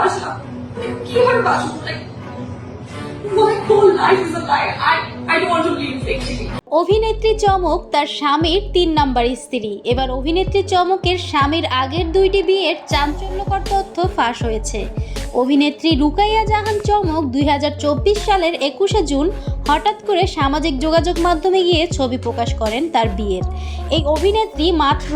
ভালোবাসা? কীভাবে বাসবো like, my whole life is a lie. I I don't want to live অভিনেত্রী চমক তার স্বামীর তিন নাম্বার স্ত্রী। এবার অভিনেত্রী চমকের স্বামীর আগের দুইটি বিয়ের চাঞ্চল্যকর তথ্য ফাঁস হয়েছে। অভিনেত্রী রুকাইয়া জাহান চমক দুই হাজার চব্বিশ সালের একুশে জুন হঠাৎ করে সামাজিক যোগাযোগ মাধ্যমে গিয়ে ছবি প্রকাশ করেন তার বিয়ের। এই অভিনেত্রী মাত্র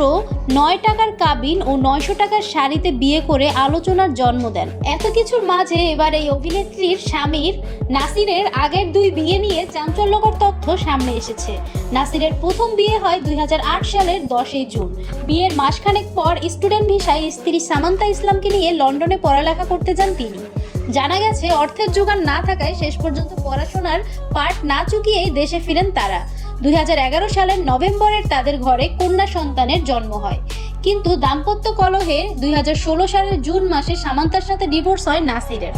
নয় টাকার কাবিন ও নয়শো টাকার শাড়িতে বিয়ে করে আলোচনার জন্ম দেন। এত কিছুর মাঝে এবার এই অভিনেত্রীর স্বামীর নাসিরের আগের দুই বিয়ে নিয়ে চাঞ্চল্যকর তথ্য সামনে এসেছে। নাসিরের প্রথম বিয়ে হয় দুই হাজার আট সালের দশই জুন। বিয়ের মাসখানেক পর স্টুডেন্ট ভিসায় স্ত্রী সামান্তা ইসলামকে নিয়ে লন্ডনে পড়ালেখা করতে যান তিনি। জানা গেছে, অর্থের যোগান না থাকায় শেষ পর্যন্ত পড়াশোনার পাঠ না চুকিয়েই দেশে ফিরেন তারা। দু হাজার এগারো সালের নভেম্বরের তাদের ঘরে কন্যা সন্তানের জন্ম হয়। কিন্তু দাম্পত্য কলহে দু হাজার ষোলো সালের জুন মাসে সামান্তার সাথে ডিভোর্স হয় নাসিরের।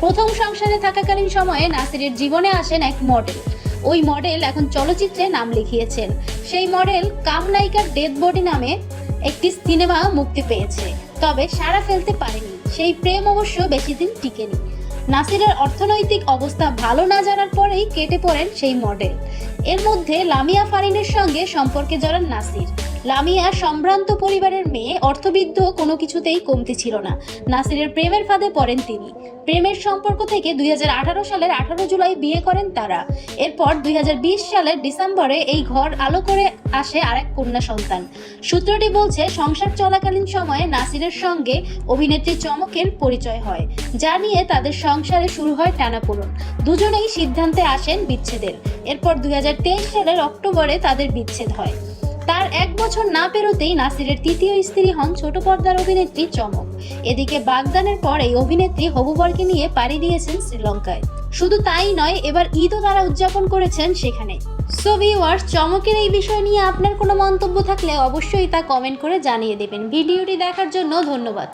প্রথম সংসারে থাকাকালীন সময়ে নাসিরের জীবনে আসেন এক মডেল। ওই মডেল এখন চলচ্চিত্রে নাম লিখিয়েছেন। সেই মডেল কামনায়িকার ডেথ বডি নামে একটি সিনেমা মুক্তি পেয়েছে। তবে সারা ফেলতে পারেনি। সেই প্রেম অবশ্য বেশি দিন টিকেনি। নাসিরের অর্থনৈতিক অবস্থা ভালো না জানার পরেই কেটে পড়েন সেই মডেল। এর মধ্যে লামিয়া ফারিনের সঙ্গে সম্পর্কে জড়ান নাসির। লামিয়া সম্ভ্রান্ত পরিবারের মেয়ে অর্থবিদ্ধ কোনো কিছুতেই কমতি ছিল না। নাসিরের প্রেমের ফাঁদে পড়েন তিনি। প্রেমের সম্পর্ক থেকে দু হাজার আঠারো সালের আঠারো জুলাই বিয়ে করেন তারা। এরপর দুই হাজার বিশ সালের ডিসেম্বরে এই ঘর আলো করে আসে আরেক কন্যা সন্তান। সূত্রটি বলছে, সংসার চলাকালীন সময়ে নাসিরের সঙ্গে অভিনেত্রী চমকের পরিচয় হয়, যা নিয়ে তাদের সংসারে শুরু হয় টানাপোড়ন। দুজনেই সিদ্ধান্তে আসেন বিচ্ছেদের। এরপর দুই হাজার তেইশ সালের অক্টোবরে তাদের বিচ্ছেদ হয়। তার এক বছর না পেরোতেই নাসিরের তৃতীয় স্ত্রী হন ছোট পর্দার অভিনেত্রী চমক। এদিকে বাগদানের পর এই অভিনেত্রী হবুবরকে নিয়ে পাড়ি দিয়েছেন শ্রীলঙ্কায়। শুধু তাই নয়, এবার ঈদও তারা উদযাপন করেছেন সেখানে। সো ভিউয়ার্স চমকের এই বিষয় নিয়ে আপনার কোনো মন্তব্য থাকলে অবশ্যই তা কমেন্ট করে জানিয়ে দেবেন। ভিডিওটি দেখার জন্য ধন্যবাদ।